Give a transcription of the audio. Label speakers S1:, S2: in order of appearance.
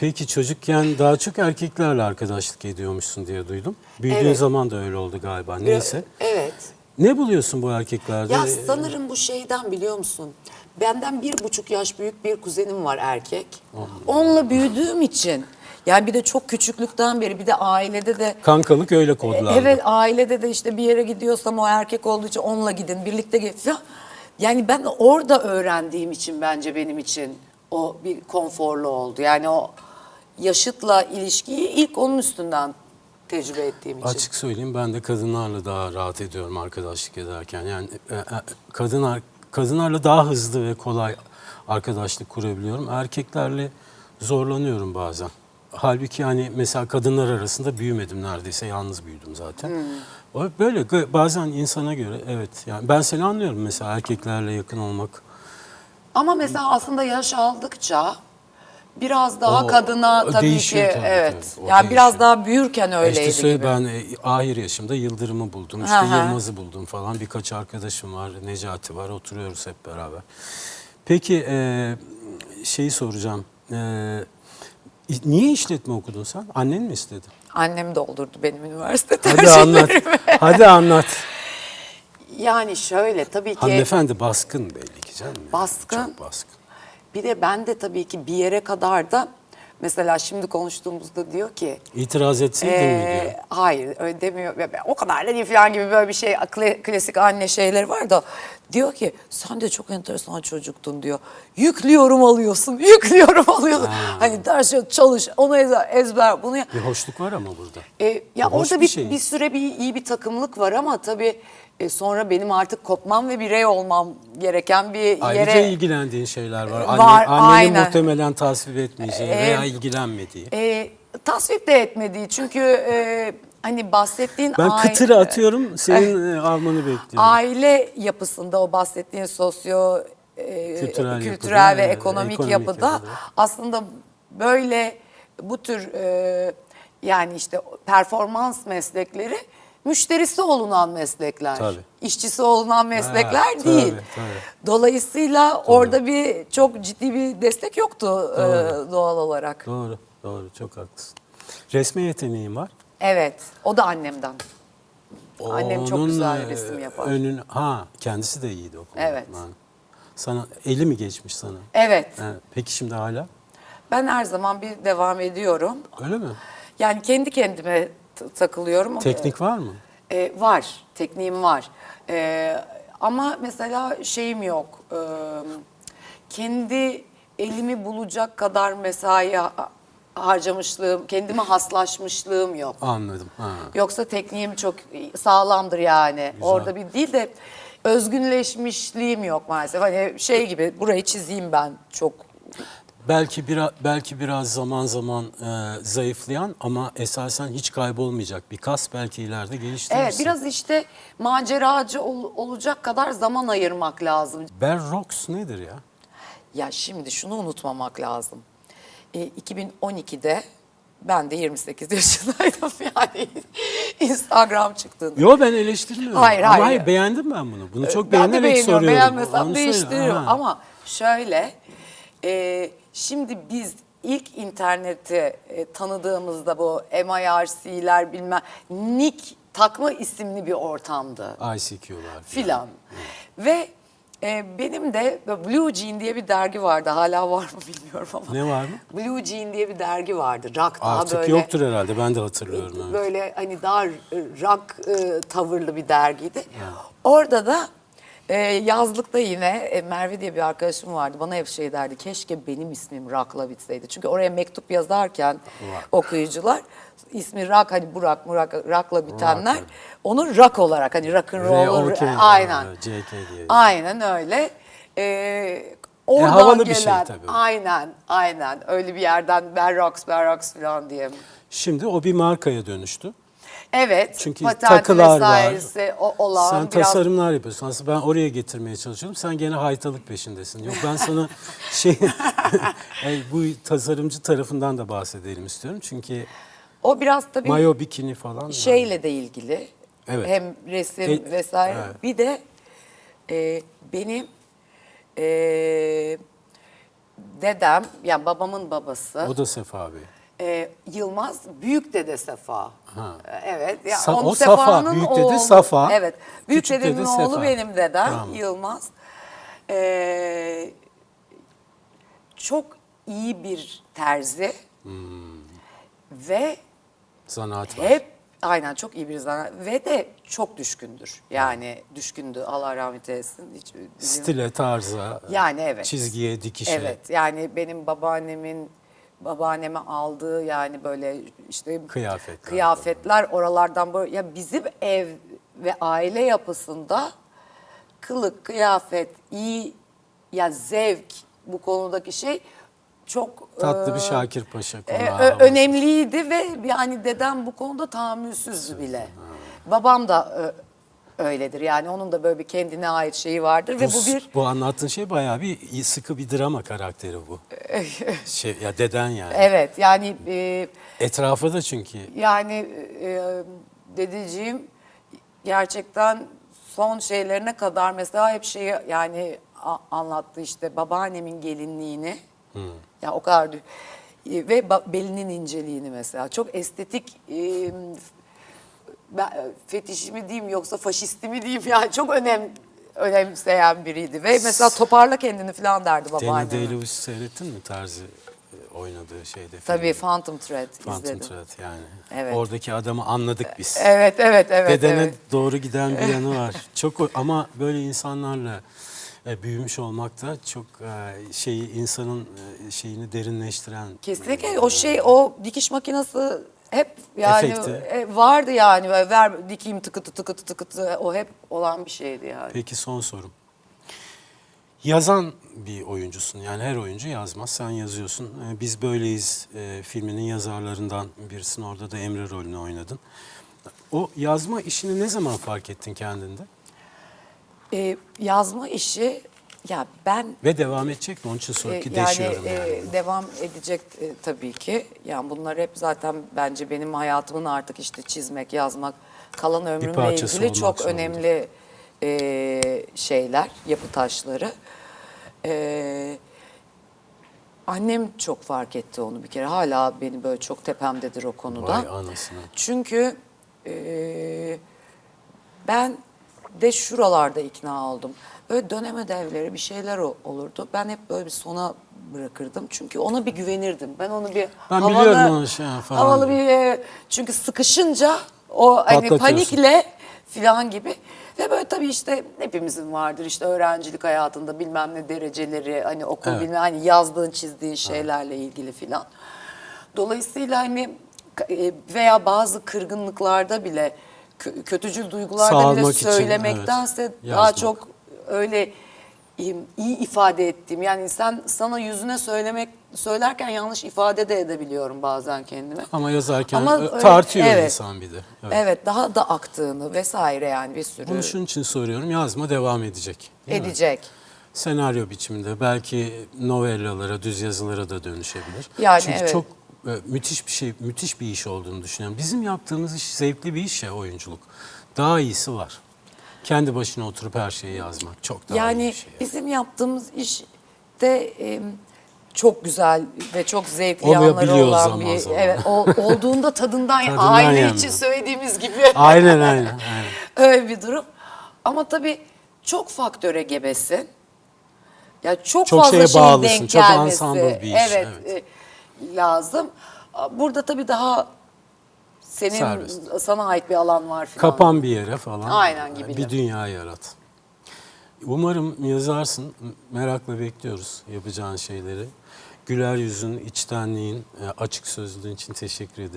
S1: Peki çocukken daha çok erkeklerle arkadaşlık ediyormuşsun diye duydum. Büyüdüğün
S2: Evet.
S1: zaman da öyle oldu galiba. Neyse.
S2: Evet.
S1: Ne buluyorsun bu erkeklerde?
S2: Ya sanırım bu şeyden biliyor musun? Benden bir buçuk yaş büyük bir kuzenim var erkek. Onunla büyüdüğüm için. Yani bir de çok küçüklükten beri bir de ailede de
S1: Kankalık öyle kodlandı.
S2: Evet ailede de işte bir yere gidiyorsam o erkek olduğu için onunla gidin birlikte git. Ya, Yani ben orada öğrendiğim için bence benim için o bir konforlu oldu. Yani o yaşıtla ilişkiyi ilk onun üstünden tecrübe ettiğim için.
S1: Açık söyleyeyim ben de kadınlarla daha rahat ediyorum arkadaşlık ederken. Yani e, e, kadınlar kadınlarla daha hızlı ve kolay arkadaşlık kurabiliyorum. Erkeklerle zorlanıyorum bazen. Halbuki hani mesela kadınlar arasında büyümedim neredeyse yalnız büyüdüm zaten. O Böyle bazen insana göre evet yani ben seni anlıyorum mesela erkeklerle yakın olmak.
S2: Ama mesela aslında yaş aldıkça biraz daha
S1: O-
S2: kadına tabii
S1: değişiyor
S2: ki
S1: tabii,
S2: evet.
S1: tabii. O
S2: yani biraz
S1: değişiyor.
S2: daha büyürken öyleydi
S1: işte
S2: gibi.
S1: ben e, ahir yaşımda Yıldırım'ı buldum, işte. Yılmaz'ı buldum falan. Birkaç arkadaşım var, Necati var, oturuyoruz hep beraber. Peki e, şeyi soracağım. E, niye işletme okudun sen? Annen mi istedi?
S2: Annem doldurdu benim üniversite
S1: Hadi anlat.
S2: tercihlerimi.
S1: Hadi anlat.
S2: Yani şöyle tabii ki
S1: Hanımefendi baskın belli ki canım.
S2: Baskın.
S1: Çok baskın.
S2: Bir de ben de tabii ki bir yere kadar da mesela şimdi konuştuğumuzda diyor ki
S1: İtiraz etseydin mi
S2: Ee,
S1: diyor.
S2: hayır öyle demiyor. O kadar da değil falan gibi böyle bir şey kla- klasik anne şeyleri var da diyor ki sen de çok enteresan çocuktun diyor. Yüklüyorum alıyorsun, yüklüyorum alıyorsun. Hani ders yok, çalış, onu ezber, ezber bunu.
S1: Bir hoşluk var ama burada.
S2: E, ya
S1: hoş
S2: orada
S1: bir
S2: bir,
S1: şey.
S2: bir süre bir iyi bir takımlık var ama tabii e, sonra benim artık kopmam ve birey olmam gereken bir
S1: Ayrıca
S2: yere
S1: ilgilendiğin şeyler var. Anne,
S2: Var,
S1: annenin
S2: aynen.
S1: muhtemelen tasvip etmeyeceği
S2: Ee,
S1: veya ilgilenmediği.
S2: e, tasvip de etmediği çünkü e, hani bahsettiğin
S1: Ben
S2: aile-
S1: kıtırı atıyorum, senin e, almanı bekliyorum.
S2: aile yapısında o bahsettiğin sosyo e,
S1: Kültürel
S2: kültürel,
S1: yapıda,
S2: ve ekonomik,
S1: ekonomik
S2: yapıda,
S1: yapıda.
S2: aslında böyle bu tür e, yani işte performans meslekleri müşterisi olunan meslekler.
S1: Tabii.
S2: İşçisi olunan meslekler
S1: tabii,
S2: değil.
S1: tabii.
S2: Dolayısıyla orada bir çok ciddi bir destek yoktu e, doğal olarak.
S1: Doğru, doğru. Çok haklısın. Resme yeteneğin var.
S2: Evet, o da annemden. Annem çok güzel
S1: e,
S2: resim yapar.
S1: Önün, ha, kendisi de iyiydi o konuda.
S2: Evet.
S1: Sana eli mi geçmiş sana?
S2: Evet.
S1: Ha, peki şimdi hala?
S2: Ben her zaman bir devam ediyorum.
S1: Öyle mi?
S2: Yani kendi kendime takılıyorum.
S1: Teknik var mı?
S2: Ee, var, tekniğim var. Ee, ama mesela şeyim yok. Ee, kendi elimi bulacak kadar mesai ha- harcamışlığım, kendime haslaşmışlığım yok.
S1: Anladım. Ha.
S2: Yoksa tekniğim çok sağlamdır yani.
S1: Güzel.
S2: Orada bir değil de özgünleşmişliğim yok maalesef. Hani şey gibi burayı çizeyim ben çok
S1: Belki biraz belki biraz zaman zaman e, zayıflayan ama esasen hiç kaybolmayacak bir kas belki ileride geliştirirsin.
S2: Evet biraz işte maceracı ol- olacak kadar zaman ayırmak lazım.
S1: Berrox nedir ya?
S2: Ya şimdi şunu unutmamak lazım. E, 2012'de ben de 28 yaşındaydım yani Instagram çıktığında.
S1: Yo ben eleştirmiyorum.
S2: Hayır,
S1: Ama
S2: hayır.
S1: beğendim ben bunu. Bunu çok
S2: ben de
S1: beğenerek
S2: beğeniyorum.
S1: soruyorum.
S2: Beğenmesem
S1: Onu söyle.
S2: değiştiriyorum.
S1: Ha.
S2: Ama şöyle, e, şimdi biz ilk interneti e, tanıdığımızda bu MIRC'ler bilmem, Nick takma isimli bir ortamdı
S1: ICQ'lar.
S2: filan. Ve e, benim de Blue Jean diye bir dergi vardı. Hala var mı bilmiyorum ama.
S1: Ne var mı?
S2: Blue Jean diye bir dergi vardı. Rock daha
S1: Artık
S2: böyle.
S1: yoktur herhalde. Ben de hatırlıyorum. evet.
S2: Böyle hani daha rock e, tavırlı bir dergiydi. Orada da e, yazlıkta yine e, Merve diye bir arkadaşım vardı. Bana hep şey derdi. Keşke benim ismim Rock'la bitseydi. Çünkü oraya mektup yazarken okuyucular ismi Rock hani Burak Murak Rock'la bitenler
S1: Rock.
S2: onu Rock olarak hani rock'n'roll
S1: R.O.K.
S2: aynen.
S1: Ha, JK diye.
S2: Aynen öyle. Ee, oradan
S1: havalı bir şey
S2: gelen,
S1: tabii.
S2: Aynen, aynen. Öyle bir yerden Berrox, Berrox falan diye.
S1: Şimdi o bir markaya dönüştü.
S2: Evet,
S1: Çünkü takılar var.
S2: o- olan
S1: Sen
S2: biraz...
S1: tasarımlar yapıyorsun. Aslında ben oraya getirmeye çalışıyorum. Sen gene haytalık peşindesin. Yok ben sana şey e, bu tasarımcı tarafından da bahsedelim istiyorum. Çünkü
S2: O biraz tabii
S1: mayo bikini falan.
S2: şeyle de ilgili.
S1: Evet.
S2: Hem resim
S1: E,
S2: vesaire.
S1: evet.
S2: Bir de e, benim e, dedem, yani babamın babası.
S1: O da Sefa Bey.
S2: Ee, Yılmaz büyük dede Safa.
S1: Ha.
S2: Ee, Evet. Ya
S1: Sa- o Safa, büyük dede
S2: oğlu.
S1: Safa,
S2: Evet. Büyük
S1: küçük
S2: dedemin
S1: dede
S2: oğlu
S1: Sefa.
S2: benim dedem
S1: Tamam.
S2: Yılmaz. Ee, çok iyi bir terzi.
S1: Hmm.
S2: Ve
S1: Zanaat var.
S2: hep aynen çok iyi bir zanaat ve de çok düşkündür. Yani düşkündü. Allah rahmet eylesin. Hiç
S1: Stile, tarza,
S2: Yani evet.
S1: çizgiye, dikişe.
S2: Evet yani benim babaannemin babaanneme aldığı yani böyle işte
S1: Kıyafetler.
S2: kıyafetler oralardan böyle ya bizim ev ve aile yapısında kılık, kıyafet, iyi ya zevk bu konudaki şey çok
S1: Tatlı
S2: e,
S1: bir Şakir Paşa
S2: e, önemliydi ve yani dedem bu konuda tahammülsüzdü bile. Babam da e, öyledir. Yani onun da böyle bir kendine ait şeyi vardır ve bu bir
S1: bu anlattığın şey bayağı bir sıkı bir drama karakteri bu. şey ya deden yani.
S2: evet yani e,
S1: Etrafı da çünkü
S2: yani e, dedeciğim gerçekten son şeylerine kadar mesela hep şeyi yani anlattı işte babaannemin gelinliğini. Ya o kadar e, ve belinin inceliğini mesela çok estetik e, ben, fetişi mi diyeyim yoksa faşisti mi diyeyim yani çok önem önemseyen biriydi ve mesela toparla kendini falan derdi
S1: Daniel
S2: babaanneme.
S1: Day-Lewis seyrettin mi tarzı e, oynadığı şeyde?
S2: Tabii
S1: filmde?
S2: Phantom Thread
S1: Phantom
S2: izledim.
S1: Thread yani.
S2: Evet.
S1: Oradaki adamı anladık biz.
S2: Evet evet evet.
S1: Dedene
S2: evet.
S1: doğru giden bir yanı var. Çok ama böyle insanlarla e, büyümüş olmak da çok e, şeyi insanın e, şeyini derinleştiren.
S2: Kesinlikle o şey o dikiş makinesi hep yani e, vardı yani Böyle ver dikeyim tıkıtı tıkıtı tıkıtı o hep olan bir şeydi yani.
S1: Peki son sorum. Yazan bir oyuncusun. Yani her oyuncu yazmaz. Sen yazıyorsun. E, Biz Böyleyiz e, filminin yazarlarından birisin. Orada da Emre rolünü oynadın. O yazma işini ne zaman fark ettin kendinde?
S2: E, yazma işi ya ben
S1: Ve devam edecek mi? Onun için
S2: e,
S1: sonraki
S2: yani,
S1: deşiyorum
S2: e,
S1: yani.
S2: devam edecek e, tabii ki. Yani bunlar hep zaten bence benim hayatımın artık işte çizmek, yazmak, kalan ömrümle ilgili çok
S1: zorunda.
S2: önemli e, şeyler, yapı taşları. E, Annem çok fark etti onu bir kere. Hala beni böyle çok tepemdedir o konuda.
S1: Vay anasını.
S2: Çünkü ben de şuralarda ikna oldum. Böyle dönem ödevleri bir şeyler olurdu. Ben hep böyle bir sona bırakırdım. Çünkü ona bir güvenirdim. Ben onu bir
S1: Ben biliyorum onu şey falan.
S2: havalı bir e, çünkü sıkışınca o hani panikle falan gibi. Ve böyle tabii işte hepimizin vardır işte öğrencilik hayatında bilmem ne dereceleri hani okul
S1: Evet.
S2: bilmem hani yazdığın çizdiğin şeylerle ilgili filan. Dolayısıyla hani e, veya bazı kırgınlıklarda bile kötücül duygularda bile
S1: Sağlamak için,
S2: söylemektense
S1: evet,
S2: daha
S1: yazmak.
S2: çok öyle iyi, ifade ettiğim yani sen sana yüzüne söylemek söylerken yanlış ifade de edebiliyorum bazen kendime.
S1: Ama yazarken
S2: Ama öyle-
S1: tartıyor
S2: evet.
S1: insan bir de. Evet.
S2: Evet. daha da aktığını vesaire yani bir sürü
S1: Bunu şunun için soruyorum. Yazma devam edecek. değil mi?
S2: edecek.
S1: Senaryo biçiminde belki novellalara, düz yazılara da dönüşebilir.
S2: Yani
S1: Çünkü
S2: evet.
S1: çok müthiş bir şey, müthiş bir iş olduğunu düşünüyorum. Bizim yaptığımız iş zevkli bir iş ya oyunculuk. Daha iyisi var. Kendi başına oturup her şeyi yazmak çok daha iyi
S2: Yani
S1: bir şey.
S2: bizim yaptığımız iş de e, çok güzel ve çok zevkli yanları olan
S1: zaman
S2: bir
S1: zaman.
S2: evet ol- olduğunda tadından,
S1: Tadından
S2: aile
S1: yenmiyor.
S2: için söylediğimiz gibi
S1: Aynen aynen. aynen.
S2: öyle bir durum. Ama tabii çok faktöre gebesin. Ya çok,
S1: Çok
S2: fazla
S1: şeye bağlısın,
S2: denk
S1: çok
S2: gelmesi.
S1: bir iş,
S2: Evet,
S1: evet.
S2: e, lazım. Burada tabii daha senin
S1: Serbest.
S2: sana ait bir alan var filan.
S1: Kapan bir yere falan.
S2: Aynen gibi.
S1: Bir dünya yarat. Umarım yazarsın. Merakla bekliyoruz yapacağın şeyleri. Güler yüzün, içtenliğin, e, açık sözlülüğün için teşekkür ederim.